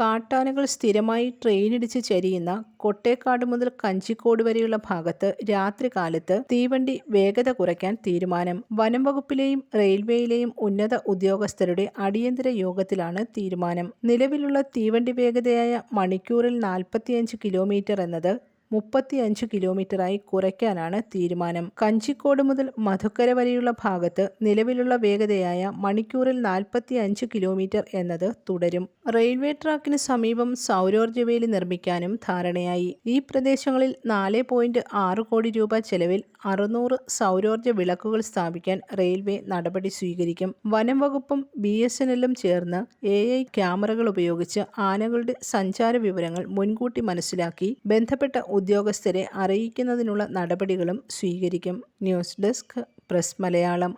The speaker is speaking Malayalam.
കാട്ടാനകൾ സ്ഥിരമായി ട്രെയിനിടിച്ച് ചരിയുന്ന കൊട്ടേക്കാട് മുതൽ കഞ്ചിക്കോട് വരെയുള്ള ഭാഗത്ത് രാത്രികാലത്ത് തീവണ്ടി വേഗത കുറയ്ക്കാൻ തീരുമാനം. വനം വകുപ്പിലെയും റെയിൽവേയിലെയും ഉന്നത ഉദ്യോഗസ്ഥരുടെ അടിയന്തര യോഗത്തിലാണ് തീരുമാനം. നിലവിലുള്ള തീവണ്ടി വേഗതയായ മണിക്കൂറിൽ നാൽപ്പത്തിയഞ്ച് കിലോമീറ്റർ എന്നത് മുപ്പത്തിയഞ്ച് കിലോമീറ്ററായി കുറയ്ക്കാനാണ് തീരുമാനം. കഞ്ചിക്കോട് മുതൽ മധുക്കര വരെയുള്ള ഭാഗത്ത് നിലവിലുള്ള വേഗതയായ മണിക്കൂറിൽ നാൽപ്പത്തിയഞ്ച് കിലോമീറ്റർ എന്നത് തുടരും. റെയിൽവേ ട്രാക്കിന് സമീപം സൗരോർജവേലി നിർമ്മിക്കാനും ധാരണയായി. ഈ പ്രദേശങ്ങളിൽ നാല് പോയിന്റ് ആറ് കോടി രൂപ ചെലവിൽ അറുന്നൂറ് സൗരോർജ വിളക്കുകൾ സ്ഥാപിക്കാൻ റെയിൽവേ നടപടി സ്വീകരിക്കും. വനം വകുപ്പും ബി എസ് എൻ എല്ലും ചേർന്ന് എ ഐ ക്യാമറകൾ ഉപയോഗിച്ച് ആനകളുടെ സഞ്ചാര വിവരങ്ങൾ മുൻകൂട്ടി മനസ്സിലാക്കി ബന്ധപ്പെട്ട ഉദ്യോഗസ്ഥരെ അറിയിക്കുന്നതിനുള്ള നടപടികളും സ്വീകരിക്കും. News desk press Malayalam.